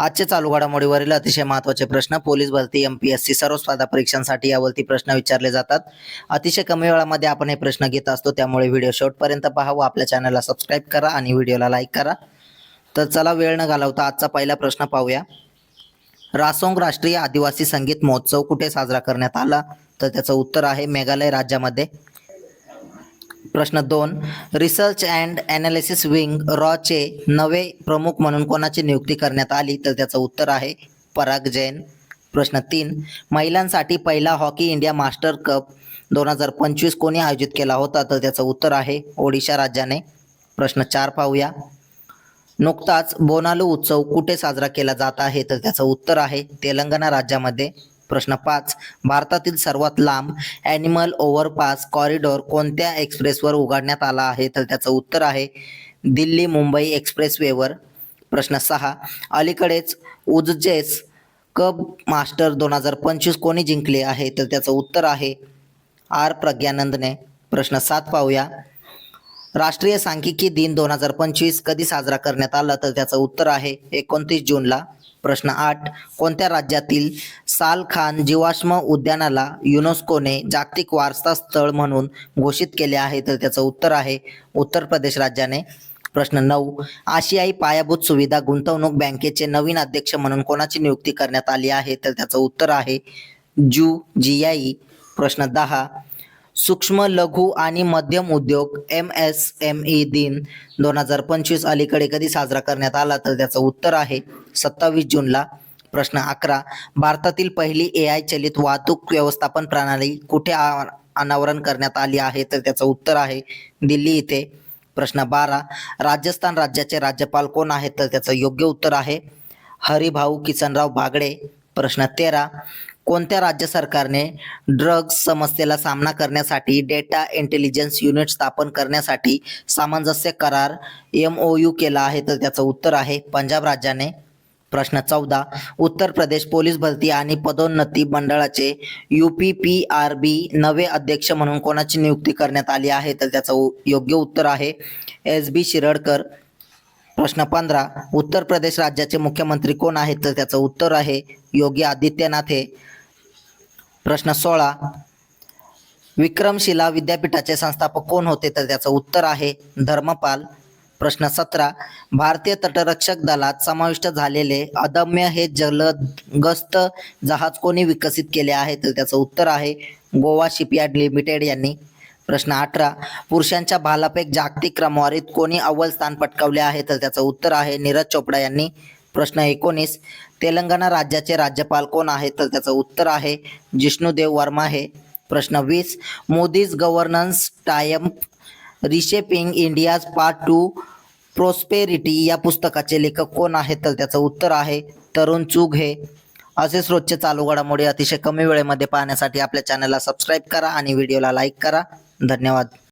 आजचे चालू घडामोडीवरील अतिशय महत्त्वाचे प्रश्न पोलीस भरती एम पी एस सी सर्व स्पर्धा परीक्षांसाठी यावरती प्रश्न विचारले जातात. अतिशय कमी वेळामध्ये आपण हे प्रश्न घेत असतो त्यामुळे व्हिडिओ शेवटपर्यंत पहा व आपल्या चॅनलला सबस्क्राईब करा आणि व्हिडिओला लाईक करा. तर चला वेळ न घालवता आजचा पहिला प्रश्न पाहूया. रासोंग राष्ट्रीय आदिवासी संगीत महोत्सव कुठे साजरा करण्यात आला? तर त्याचं उत्तर आहे मेघालय राज्यामध्ये. प्रश्न दोन. रिसर्च अँड ॲनालिसिस विंग रॉचे नवे प्रमुख म्हणून कोणाची नियुक्ती करण्यात आली? तर त्याचं उत्तर आहे पराग जैन. प्रश्न तीन. महिलांसाठी पहिला हॉकी इंडिया मास्टर कप दोन हजार पंचवीस कोणी आयोजित केला होता? तर त्याचं उत्तर आहे ओडिशा राज्याने. प्रश्न चार पाहूया. नुकताच बोनालू उत्सव कुठे साजरा केला जात आहे? तर त्याचं उत्तर आहे तेलंगणा राज्यामध्ये. प्रश्न पाच. भारतातील सर्वात लांब ॲनिमल ओव्हरपास कॉरिडॉर कोणत्या एक्सप्रेसवर उघडण्यात आला आहे? तर त्याचं उत्तर आहे दिल्ली मुंबई एक्सप्रेसवेवर प्रश्न सहा. अलीकडेच उजजेस कप मास्टर दोन हजार पंचवीस कोणी जिंकले आहे? तर त्याचं उत्तर आहे आर. प्रज्ञानंदने. प्रश्न सात पाहूया. राष्ट्रीय सांख्यिकी दिन दोन हजार पंचवीस कधी साजरा करण्यात आला? तर त्याचं उत्तर आहे एकोणतीस जूनला. प्रश्न आठ. कोणत्या राज्यातील साल खान जीवाश्म उद्यानाला युनेस्कोने जागतिक वारसा स्थळ म्हणून घोषित केले आहे? तर त्याचं उत्तर आहे उत्तर प्रदेश राज्याने. प्रश्न नऊ. आशियाई पायाभूत सुविधा गुंतवणूक बँकेचे नवीन अध्यक्ष म्हणून कोणाची नियुक्ती करण्यात आली आहे? तर त्याचं उत्तर आहे जू जियाई. प्रश्न दहा. सूक्ष्म लघु आणि मध्यम उद्योग एम एस एम ई दिन दोन हजार पंचवीस अलीकडे कधी साजरा करण्यात आला तर त्याचं उत्तर आहे सत्तावीस जूनला. प्रश्न अकरा. भारतातील पहिली ए आय चलित वाहतूक व्यवस्थापन प्रणाली कुठे आ- अनावरण करण्यात आली आहे तर त्याचं उत्तर आहे दिल्ली इथे. प्रश्न बारा. राजस्थान राज्याचे राज्यपाल कोण आहेत तर त्याचं योग्य उत्तर आहे हरिभाऊ किसनराव बागडे. प्रश्न तेरा. कोणत्या राज्य सरकारने ड्रग्ज समस्येला सामना करण्यासाठी डेटा इंटेलिजन्स युनिट स्थापन करण्यासाठी सामंजस्य करार एम ओ यू केला आहे? तर त्याचं उत्तर आहे पंजाब राज्याने. प्रश्न चौदा. उत्तर प्रदेश पोलीस भरती आणि पदोन्नती मंडळाचे U P P R B नवे अध्यक्ष म्हणून कोणाची नियुक्ती करण्यात आली आहे? तर त्याचं उ- योग्य उत्तर आहे एस बी शिरडकर. प्रश्न पंधरा. उत्तर प्रदेश राज्याचे मुख्यमंत्री कोण आहेत? तर त्याचं उत्तर आहे योगी आदित्यनाथ हे. प्रश्न सोळा. विक्रमशिला विद्यापीठाचे संस्थापक कोण होते तर त्याचं उत्तर आहे धर्मपाल. प्रश्न सतरा. भारतीय तटरक्षक दलात समाविष्ट झालेले अदम्य हे जलदगस्त जहाज कोणी विकसित केले आहे तर त्याचं उत्तर आहे गोवा शिपयार्ड लिमिटेड यांनी. प्रश्न अठरा. पुरुषांच्या भालाफेक जागतिक क्रमवारीत कोणी अव्वल स्थान पटकावले आहे तर त्याचं उत्तर आहे नीरज चोपडा यांनी. प्रश्न एकोणीस तेलंगणा राज्याचे राज्यपाल कोण आहेत? तर त्याचं उत्तर आहे जिष्णुदेव वर्मा हे प्रश्न वीस Modi's governance time reshaping India's part to prosperity या पुस्तकाचे लेखक कोण आहेत? तर त्याचं उत्तर आहे तरुण चुग हे. असेच रोजचे चालू घडामोडी अतिशय कमी वेळेमध्ये पाहण्यासाठी आपल्या चॅनलला सबस्क्राईब करा आणि व्हिडिओला लाईक करा. धन्यवाद.